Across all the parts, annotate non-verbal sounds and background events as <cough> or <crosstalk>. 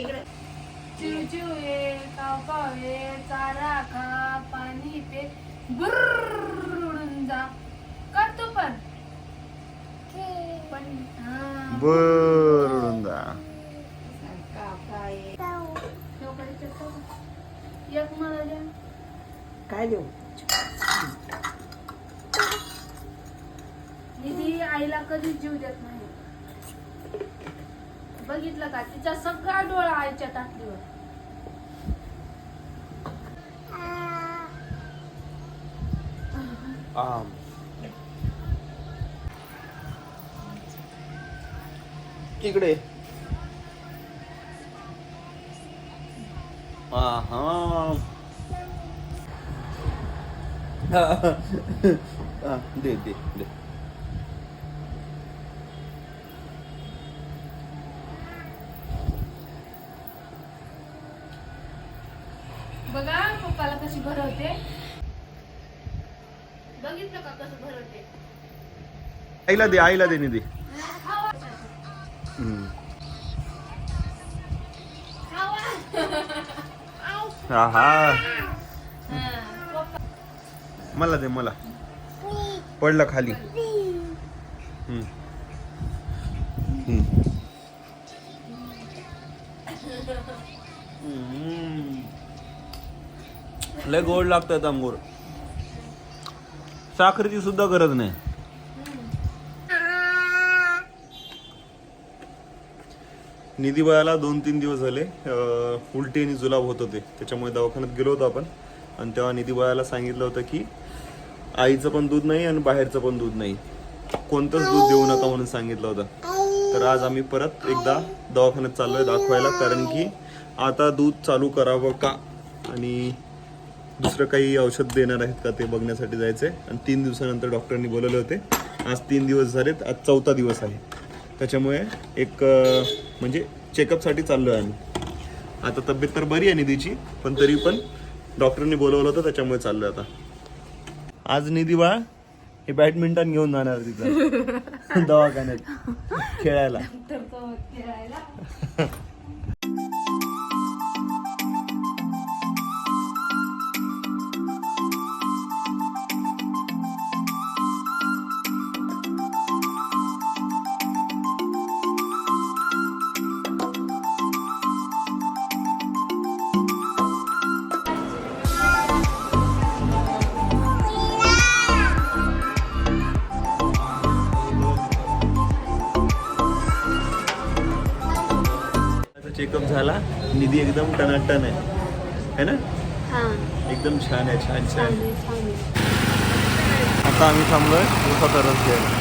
इकडे. चिव चिव ये काव काव ये चारा खा पाणी पे बुर्र उडून जा. करतो पण. पण हा. बरं तो. एक मला द्या. काय देऊ? निधी आईला कधीच जीव देत नाही. बघितलं का? तिचा सगळा डोळा आम. इकडे. <laughs> हा, दे दे दे. बघा पप्पाला कशी भरवते बघितलं का कसं भरवते आईला दे आईला दे निधी हा. मला दे मला पडलं खाली. हम्म. हम्म. लय गोड लागतात अंगूर. साखरेची सुद्धा गरज नाही. निधी बाळाला दोन तीन दिवस झाले. उलटी आणि जुलाब होत होते. त्याच्यामुळे दवाखान्यात गेलो होतो आपण. आणि तेव्हा निधी बाळाला सांगितलं होतं की आईचं पण दूध नाही आणि बाहेरचं पण दूध नाही. कोणतंच दूध देऊ नका म्हणून सांगितलं होतं. तर आज आम्ही परत एकदा दवाखान्यात चाललोय दाखवायला. कारण की आता दूध चालू करावं का? आणि दुसरं काही औषध देणार आहेत का ते बघण्यासाठी जायचंय. आणि तीन दिवसानंतर डॉक्टरांनी बोलवले होते आज तीन दिवस झालेत आज चौथा दिवस आहे. त्याच्यामुळे एक म्हणजे चेकअपसाठी चाललोय आम्ही. आता तब्येत तर बरी आहे निधीची पण तरी पण डॉक्टरनी बोलवलं होतं त्याच्यामुळे चाललोय आता. आज निधी बाळ हे बॅडमिंटन घेऊन जाणार तिथं. <laughs> दवाखान्यात खेळायला. <laughs> चेकअप झाला. निधी एकदम टनाटन आहे. है ना? हा. एकदम छान आहे छान छान. आता आम्ही थांबलोय उसाचा रस घ्यायला.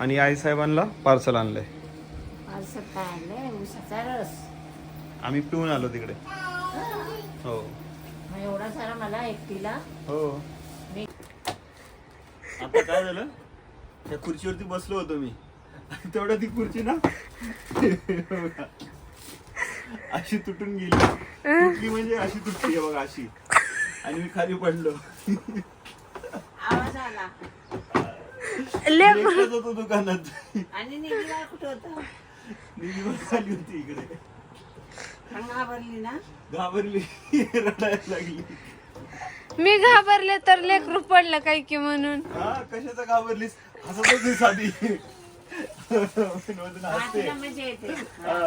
आणि आई साहेबांना पार्सल आणलंय. आम्ही पिऊन आलो तिकडे. हो. एवढा सारा मला एकटीला? हो. आता काय झालं? त्या खुर्चीवरती बसलो होतो मी. तेवढ्या ती खुर्ची ना अशी तुटून गेली. तुटली म्हणजे अशी तुटली आहे बघा अशी. आणि मी खाली पडलो. आवाज आला. एकटाच होतो दुकानात. आणि निधीला कुठं होता? निधी पण खाली होती इकडे. पण घाबरली ना? घाबरली. <laughs> रडायला लागली. मी घाबरले तर लेकरू पडलं काय की म्हणून. हा कशाचं घाबरलीस? हसत होती साधी. विनोदनं हसते. तिला मजा येते. हा.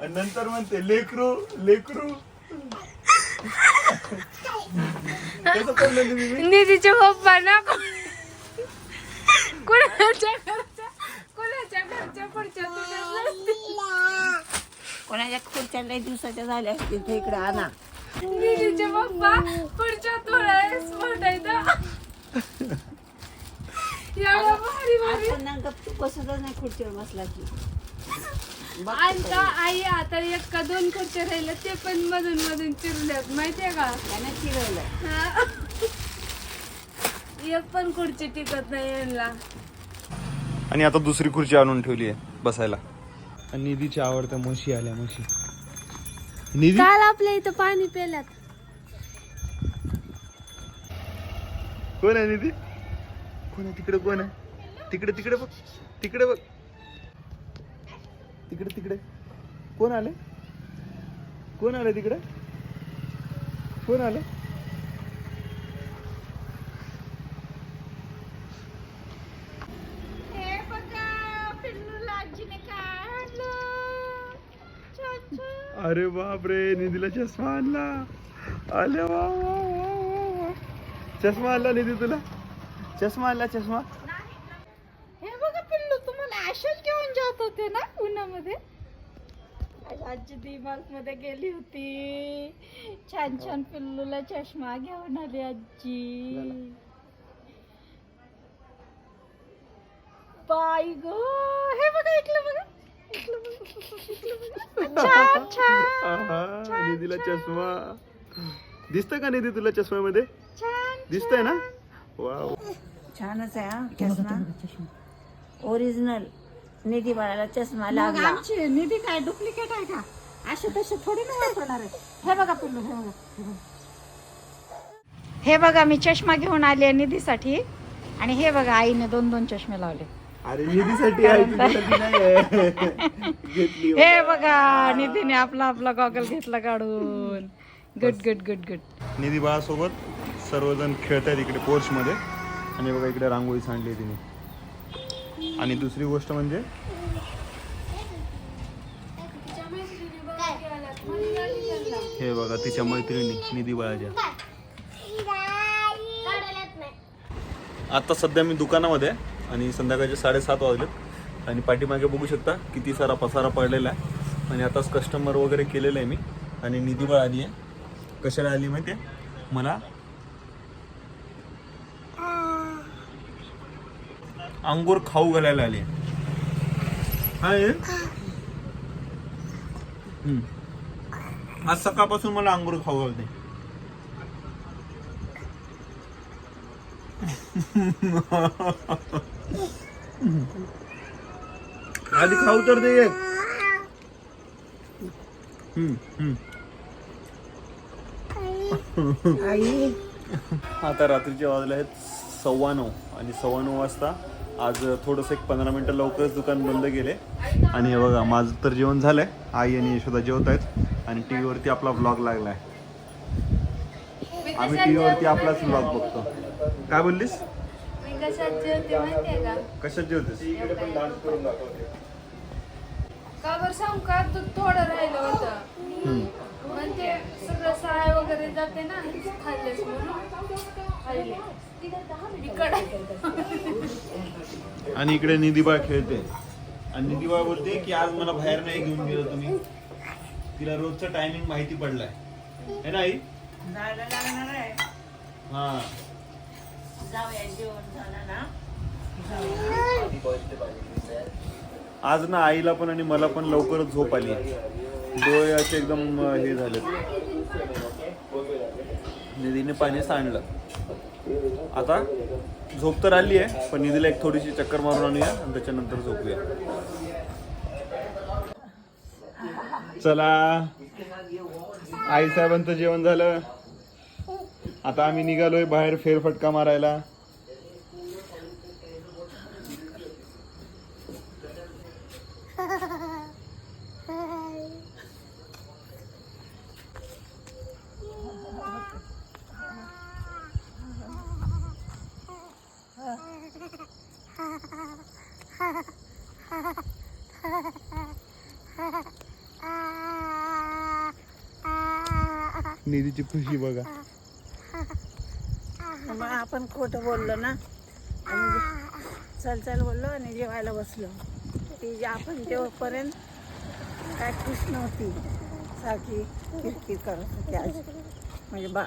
आणि नंतर म्हणते लेकरू लेकरू. कसं पडलं? निधीचे पप्पा ना कुणाच्या घरच्या कुणाच्या घरच्या पुढच्या तुझ्या कोणाच्या खुर्च्या लई दिवसाच्या झाल्या असतील ते इकडे आणा. निधीचे पप्पा पुढच्या तुळस मोठायचं एवढा भारी भारी आपण ना गपचूप बसतच नाही खुर्चीवर बसला की. आता आई आता एक का दोन खुर्च्या राहिल्या ते पण मधून मधून चिरल्यात माहितीये का? त्याने चिरवलं हा. एक पण खुर्ची टिकत नाही यांना. आणि आता दुसरी खुर्ची आणून ठेवली आहे बसायला. आणि निधीच्या आवडत्या म्हशी आल्या म्हशी. निधी? काल आपल्या इथं पाणी पेल्यात. कोण आहे निधी? कोण आहे? तिकडे कोण आहे? तिकडे तिकडे बघ. तिकडे बघ. तिकडे तिकडे. कोण आले? कोण आले तिकडे? कोण आले हे बघा पिल्लूला आजीने काय आणलं छान छान अरे बाप रे निधीला चष्मा आणला. अरे वा वा वा वा वा. चष्मा आणला निधी तुला? चष्मा आणला चष्मा? हे बघा पिल्लू तुम्हाला अशाच घेऊन जात होते ना उन्हामध्ये? आज आजी डीमार्टमध्ये गेली होती. छान छान पिल्लूला चष्मा घेऊन आली आजी. बाई गो हे बघा ऐकलं बघा. निधीला चष्मा. दिसतंय का निधी तुला चष्म्यामध्ये? छान दिसतंय ना? वाव. छानच आहे हा. चष्मा. ओरिजिनल निधी बाळाला चष्मा मग लागला. आमची निधी काय डुप्लिकेट आहे का? असे तसे थोडी ना वापरणार आहे. हे बघा पिल्लू हे बघा हे बघा. हे बघा मी चष्मा घेऊन आले निधीसाठी. आणि हे बघा आईने दोन दोन चष्मे लावले. अरे निधीसाठी आहे तुझ्यासाठी नाही आहे. <laughs> घेतली हो. हे बघा निधीने आपला आपला गॉगल घेतला काढून. Good good good good Nidhi बाळासोबत सर्वजण खेळत आहेत इकडे पोर्च मध्ये आणि बघा इकडे रांगोळी सांडली आहे तिने. आणि दुसरी गोष्ट म्हणजे. हे बघा तिच्या मैत्रिणी निधी बाळाच्या. आता सध्या मी दुकानामध्ये आहे. आणि संध्याकाळचे साडेसात वाजलेत. आणि पाठीमागे बघू शकता किती सारा पसारा पडलेला आहे. आणि आताच कस्टमर वगैरे केलेलं आहे मी. आणि निधीबळ आली आहे. कशाला आली माहिती आहे? मला अंगूर खाऊ घालायला आली आहे. आज सकाळपासून मला अंगूर खाऊ घालते. <laughs> आधी खाऊ तर दे एक. हम्म, हम्म. आई. आता रात्रीचे वाजले आहेत सव्वा नऊ आणि सव्वा नऊ वाजता. आज थोडंसं एक पंधरा मिनटं लवकरच दुकान बंद केले आणि हे बघा माझं तर जेवण झालंय. आई आणि यशोदा जेवत आहेत. आणि टी व्हीवरती आपला ब्लॉग लागलाय. मी आम्ही टी व्हीवरती आपलाच ब्लॉग? बघतो. काय बोललीस? मी कशात जेवते माहितीये का? कशात जेवतेस? का बरं सांगू का? तू थोडं राहिलं होतं. पण ते सगळं वगैरे जाते ना खाल्लेस म्हणून. खाल्ले. इकडे. आणि इकडे निधीबाळ खेळते. आणि निधीबाळ बोलते की आज मला बाहेर नाही घेऊन गेलो तुम्ही. तिला रोजचं टायमिंग माहिती पडलाय. है ना आई? जायला लागणार आहे. हा जाऊया जेवण झालं ना आज ना आईला पण आणि मला पण लवकरच झोप आली. डोळे असे एकदम हे झाले निधीने पाणी सांडलं. आता झोप तर आली आहे पण निधीला एक थोडीशी चक्कर मारून आणूया आणि त्याच्यानंतर झोपूया. चला. आई साहेबांचं जेवण झालं. आता आम्ही निघालोय बाहेर फेरफटका मारायला. <laughs> निधीची खुशी बघा. आपण खोटं बोललो ना आणि चल चल बोललो आणि जेवायला बसलो. ती जे आपण तेव्हापर्यंत काय खुश नव्हती सारखी किरकिर करत होती आज. म्हणजे बा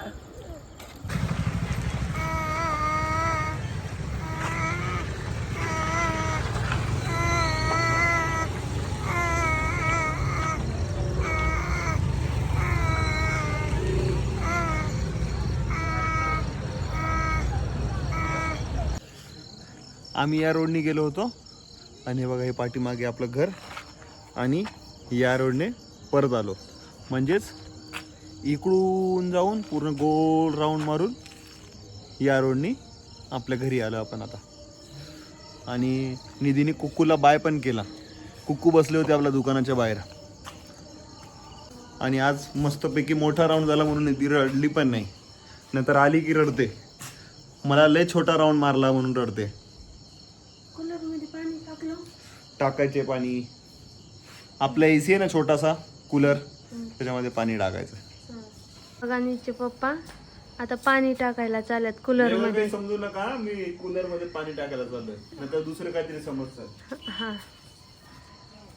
आम्ही या रोडने गेलो होतो. आणि हे बघा हे पाठीमागे आपलं घर. आणि या रोडने परत आलो. म्हणजेच इकडून जाऊन पूर्ण गोल राऊंड मारून या रोडनी आपल्या घरी आलो आपण आता. आणि निधीने कुक्कूला बाय पण केला. कुक्कू बसले होते आपल्या दुकानाच्या बाहेर. आणि आज मस्तपैकी मोठा राऊंड झाला म्हणून निधी रडली पण नाही. नंतर आली की रडते. मला लय छोटा राऊंड मारला म्हणून रडते कूलरमध्ये पाणी टाकलं टाकायचे पाणी. आपल्या एसी आहे ना छोटासा कूलर त्याच्यामध्ये पाणी टाकायचं. बघा नीचे पप्पा आता पाणी टाकायला चालत कूलरमध्ये. समजू नका मी कूलरमध्ये पाणी टाकायला चाललोय. नंतर दुसरं काहीतरी समजतं. हा.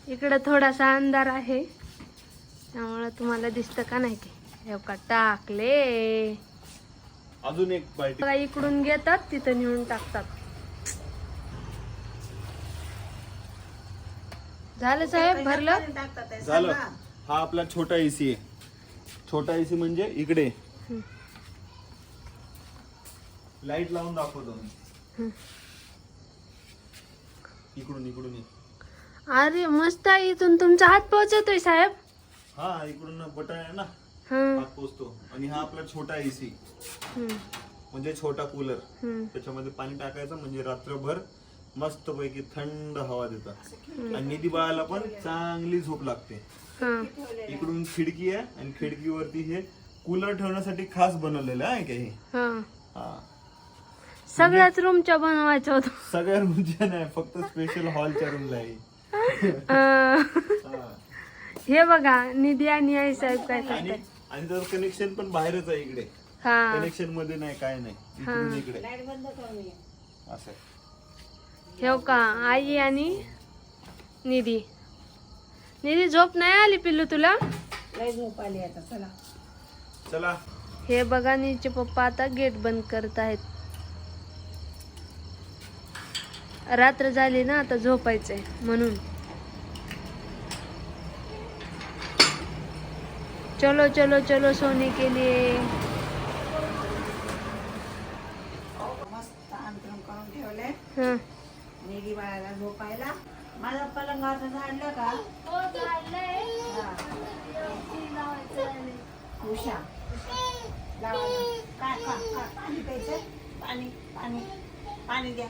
इकडं थोडासा अंधार आहे त्यामुळं तुम्हाला दिसतं का नाही ते? हे का टाकले. अजून एक बघा इकडून घेतात तिथं नेऊन टाकतात. झालं साहेब भरलं? झालं. हा आपला छोटा एसी आहे. छोटा एसी म्हणजे इकडे. लाइट लावून दाखवतो मी. इकडून इकडून ये. अरे मस्त आहे इथून. तुमचा हात पोहोचवतोय साहेब. हा इकडून बटन आहे ना. हं, हात पोचतो. आणि हा आपला छोटा एसी म्हणजे छोटा कूलर. त्याच्यामध्ये पाणी टाकायचं म्हणजे रात्रभर मस्त पैकी थंड हवा देतात. आणि निधी बाळाला पण चांगली झोप लागते. हं. इकडून खिडकी आहे आणि खिडकीवरती हे कूलर ठेवण्यासाठी खास बनवलेलं आहे का हे. हं. हा सगळ्याच रूमच्या बनवायचं होतं सगळ्या रूमच्या नाही फक्त स्पेशल हॉलच्या रूमला आहे. हा. हे. बघा निधी आणि आई साहेब काय आणि करतात. आणि त्याचं कनेक्शन पण बाहेरच आहे इकडे. हा. कनेक्शनमध्ये नाही काय नाही. इकडे. असं. ठेव का? आई आणि निधी. निधी झोप नाही आली पिल्लू तुला? झोप आली आता चला. चला. हे बघा नीचे पप्पा आता गेट बंद करत आहेत. रात्र झाली ना आता झोपायचंय म्हणून. चलो चलो चलो सोने के लिए. मस्त करून ठेवले हं. निधी बाळाला झोपायला. माझा पलंगाचं झाडलं का? हा. उषा लावायला. काय का- पाणी प्यायचं पाणी पाणी. पाणी द्या.